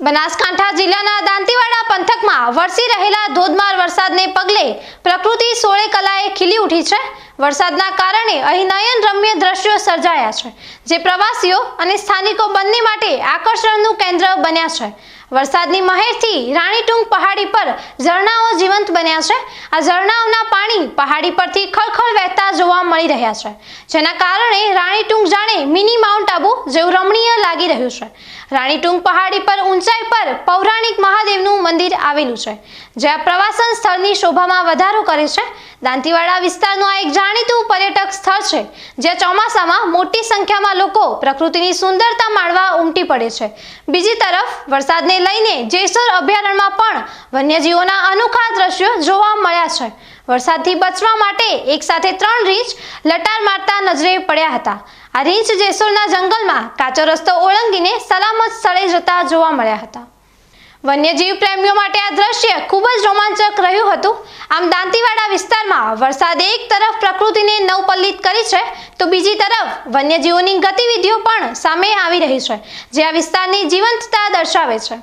બનાસકાંઠા જિલ્લાના દાંતીવાડા પંથકમાં વરસી રહેલા ધોધમાર વરસાદને પગલે પ્રકૃતિ સોળે કલાએ ખીલી ઉઠી છે. વરસાદના કારણે અહીં નયન રમ્ય દ્રશ્યો સર્જાયા છે, જે પ્રવાસીઓ અને સ્થાનિકો બંને માટે આકર્ષણનું કેન્દ્ર બન્યા છે. વરસાદની મહેરથી રાણીટુંગ પહાડી પર ઝરણાઓ જીવંત બન્યા છે. આ ઝરણાઓના પાણી પહાડી પરથી ખળખળ વહેતા જોવા મળી રહ્યા છે, જેના કારણે રાણીટુંગ જાણે મિની માઉન્ટ આબુ જેવું રમણીય લાગી રહ્યું છે. રાણીટુંગ પહાડી પર ઊંચાઈ પર પૌરાણિક મહાદેવનું મંદિર આવેલું છે, જ્યાં પ્રવાસન સ્થળની શોભામાં વધારો કરે છે. દાંતીવાડા વિસ્તારનું આ એક જાણીતું પર્યટક સ્થળ છે, જ્યાં ચોમાસામાં મોટી સંખ્યામાં લોકો પ્રકૃતિની સુંદરતા માણવા ઉમટી પડે છે. બીજી તરફ, વરસાદને લઈને જેસર અભયારણ્યમાં પણ વન્યજીવોના અનોખા દ્રશ્યો જોવા મળ્યા છે. વરસાદથી બચવા માટે એકસાથે ત્રણ રીંછ લટાર મારતા નજરે પડ્યા હતા. આ રીંછ જેસોરના જંગલમાં કાચો રસ્તો ઓળંગીને સલામત સ્થળે જતા જોવા મળ્યા હતા. વન્યજીવ પ્રેમીઓ માટે આ દ્રશ્ય ખૂબ જ રોમાંચક રહ્યું હતું. આમ દાંતીવાડા વિસ્તારમાં વરસાદ એક તરફ પ્રકૃતિને નવપલ્લિત કરી છે, તો બીજી તરફ વન્યજીવોની ગતિવિધિઓ પણ સામે આવી રહી છે, જે આ વિસ્તારની જીવંતતા દર્શાવે છે.